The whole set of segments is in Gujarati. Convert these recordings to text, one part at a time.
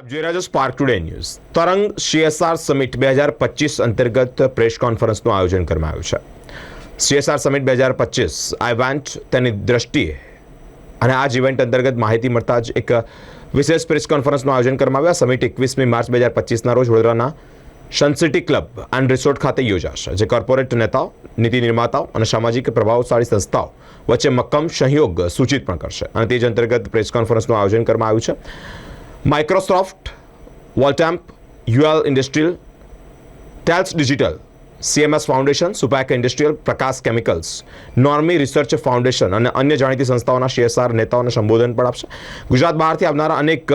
આપ જોઈ રહ્યા છો Spark Today news Tarang CSR summit બે હજાર પચીસ અંતર્ગત પ્રેસ કોન્ફરન્સનું આયોજન કરવામાં આવ્યું છે. સીએસઆર સમિટ બે હજાર પચીસ આઈ વેન્ટ તેની દ્રષ્ટિએ અને આ ઇવેન્ટ અંતર્ગત માહિતી મળતા જ એક વિશેષ પ્રેસ કોન્ફરન્સનું આયોજન કરવામાં આવ્યું. સમિટ એકવીસમી માર્ચ બે હજાર પચીસના રોજ વડોદરાના સનસિટી ક્લબ એન્ડ રિસોર્ટ ખાતે યોજાશે, જે કોર્પોરેટ નેતાઓ, નીતિ નિર્માતાઓ અને સામાજિક પ્રભાવશાળી સંસ્થાઓ વચ્ચે મક્કમ સહયોગ સૂચિત પણ કરશે. અને તે જ અંતર્ગત પ્રેસ કોન્ફરન્સનું આયોજન કરવામાં આવ્યું છે. Microsoft Voltamp UL industrial tales digital CMS foundation સુપેક industrial Prakash chemicals નોર્મી રિસર્ચ ફાઉન્ડેશન અને અન્ય જાણીતી સંસ્થાઓના સીએસઆર નેતાઓને સંબોધન પણ આપશે. ગુજરાત બહારથી આવનારા અનેક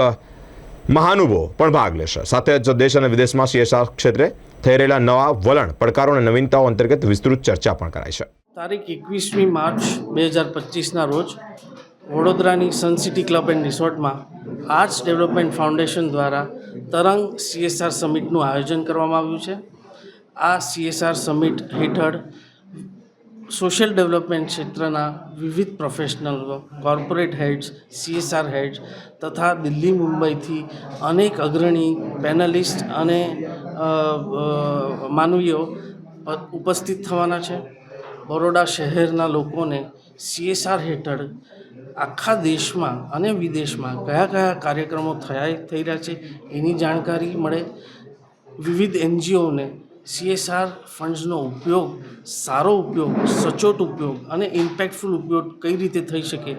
મહાનુભવો પણ ભાગ લેશે. સાથે જ દેશ અને વિદેશમાં સીએસઆર ક્ષેત્રે થઈ રહેલા નવા વલણ, પડકારો અને નવીનતાઓ અંતર્ગત વિસ્તૃત ચર્ચા પણ કરાઈ છે. તારીખ એકવીસમી માર્ચ બે હજાર પચીસના રોજ વડોદરાની સનસિટી ક્લબ એન્ડ રિસોર્ટમાં આર્ટ્સ ડેવલપમેન્ટ ફાઉન્ડેશન દ્વારા તરંગ સીએસઆર સમિટનું આયોજન કરવામાં આવ્યું છે. આ સીએસઆર સમિટ હેઠળ સોશિયલ ડેવલપમેન્ટ ક્ષેત્રના વિવિધ પ્રોફેશનલો કોર્પોરેટ હેડ્સ, સીએસઆર હેડ્સ તથા દિલ્હી, મુંબઈથી અનેક અગ્રણી પેનલિસ્ટ અને માનવીઓ ઉપસ્થિત થવાના છે. બરોડા શહેરના લોકોને સીએસઆર હેઠળ આખા દેશમાં અને વિદેશમાં કયા કયા કાર્યક્રમો થયા, થઈ રહ્યા છે, એની જાણકારી મળે. વિવિધ એનજીઓને સીએસઆર ફંડ્સનો ઉપયોગ, સારો ઉપયોગ, સચોટ ઉપયોગ અને ઇમ્પેક્ટફુલ ઉપયોગ કઈ રીતે થઈ શકે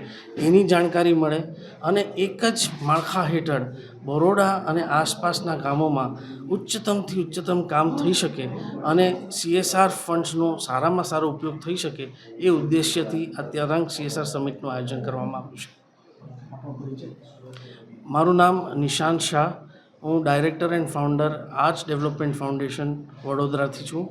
એની જાણકારી મળે અને એક જ માળખા હેઠળ બરોડા અને આસપાસના ગામોમાં ઉચ્ચતમથી ઉચ્ચતમ કામ થઈ શકે અને સીએસઆર ફંડ્સનો સારામાં સારો ઉપયોગ થઈ શકે એ ઉદ્દેશ્યથી આ ત્યારંગ સીએસઆર સમિટનું આયોજન કરવામાં આવ્યું છે. મારું નામ નિશાંત શાહ. હું director and founder arts development foundation વડોદરાથી છું.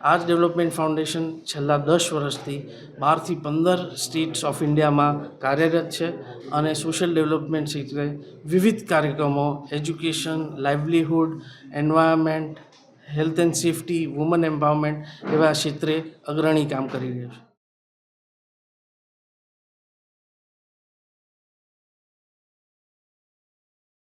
આર્ટ્સ ડેવલપમેન્ટ ફાઉન્ડેશન છેલ્લા દસ વર્ષથી બારથી પંદર સ્ટેટ્સ ઓફ ઇન્ડિયામાં કાર્યરત છે અને સોશિયલ ડેવલપમેન્ટ ક્ષેત્રે વિવિધ કાર્યક્રમો, education, livelihood, environment, health and safety, woman empowerment એવા ક્ષેત્રે અગ્રણી કામ કરી રહ્યું છે.